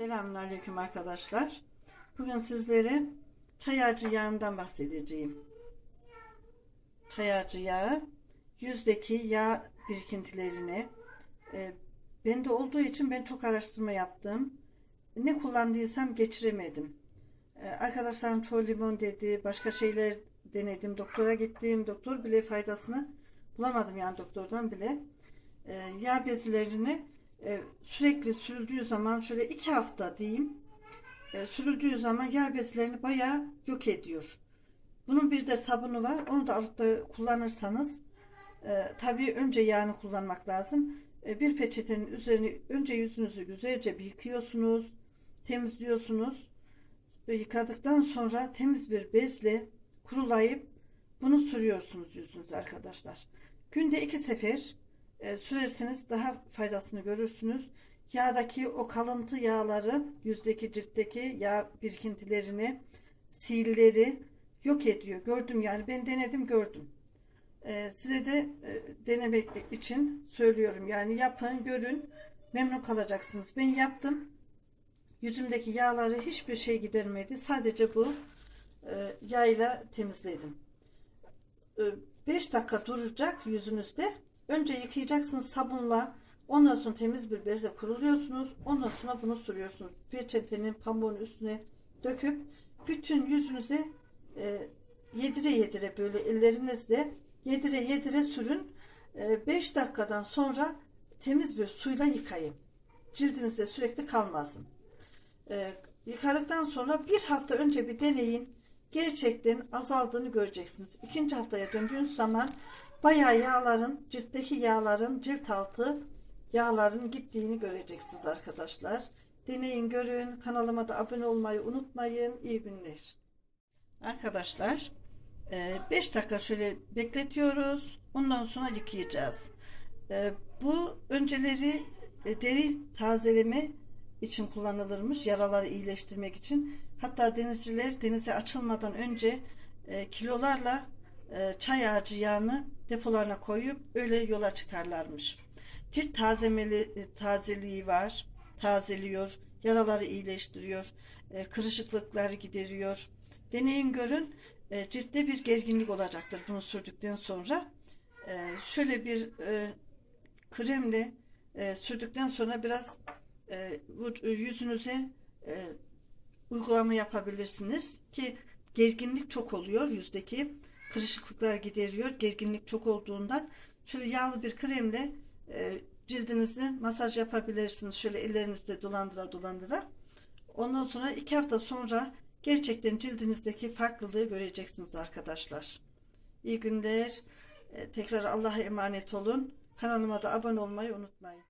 Selamünaleyküm arkadaşlar. Bugün sizlere çay ağacı yağından bahsedeceğim. Çay ağacı yağı yüzdeki yağ birikintilerini e, bende olduğu için ben çok araştırma yaptım. Ne kullandıysam geçiremedim. E, arkadaşlarım çoğu limon dedi, başka şeyler denedim, doktora gittim, doktor bile faydasını bulamadım yani doktordan bile. E, yağ bezilerini e, sürekli sürüldüğü zaman şöyle iki hafta diyeyim e, sürüldüğü zaman yağ bezlerini bayağı yok ediyor. Bunun bir de sabunu var. Onu da alıp da kullanırsanız e, tabii önce yağını kullanmak lazım. E, bir peçetenin üzerini önce yüzünüzü güzelce bir yıkıyorsunuz, temizliyorsunuz. Ve yıkadıktan sonra temiz bir bezle kurulayıp bunu sürüyorsunuz yüzünüze arkadaşlar. Günde iki sefer e, daha faydasını görürsünüz. Yağdaki o kalıntı yağları, yüzdeki ciltteki yağ birikintilerini, siilleri yok ediyor. Gördüm yani ben denedim gördüm. E, size de e, denemek için söylüyorum. Yani yapın, görün, memnun kalacaksınız. Ben yaptım. Yüzümdeki yağları hiçbir şey gidermedi. Sadece bu e, yağıyla temizledim. 5 dakika duracak yüzünüzde. Önce yıkayacaksınız sabunla. Ondan sonra temiz bir bezle kuruluyorsunuz. Ondan sonra bunu sürüyorsunuz. Peçetenin pamuğun üstüne döküp bütün yüzünüze e, yedire yedire böyle ellerinizle yedire yedire sürün. 5 dakikadan sonra temiz bir suyla yıkayın. Cildinizde sürekli kalmasın. E, yıkadıktan sonra bir hafta önce bir deneyin. Gerçekten azaldığını göreceksiniz. İkinci haftaya döndüğünüz zaman bayağı yağların, ciltteki yağların, cilt altı yağların gittiğini göreceksiniz arkadaşlar. Deneyin, görün. Kanalıma da abone olmayı unutmayın. İyi günler. Arkadaşlar 5 dakika şöyle bekletiyoruz. Ondan sonra yıkayacağız. E, Bu önceleri e, deri tazeleme için kullanılırmış. Yaraları iyileştirmek için. Hatta denizciler denize açılmadan önce e, kilolarla e, çay ağacı yağını depolarına koyup öyle yola çıkarlarmış. Cilt tazemeli, e, tazeliği var. Tazeliyor. Yaraları iyileştiriyor. E, kırışıklıkları gideriyor. Deneyin görün. E, ciltte bir gerginlik olacaktır bunu sürdükten sonra. E, şöyle bir e, kremle e, sürdükten sonra biraz e, bu- yüzünüze e, uygulama yapabilirsiniz ki gerginlik çok oluyor yüzdeki. Kırışıklıklar gideriyor. Gerginlik çok olduğundan şöyle yağlı bir kremle e, cildinizi masaj yapabilirsiniz. Şöyle ellerinizde dolandıra dolandıra. Ondan sonra iki hafta sonra gerçekten cildinizdeki farklılığı göreceksiniz arkadaşlar. İyi günler. E, tekrar Allah'a emanet olun. Kanalıma da abone olmayı unutmayın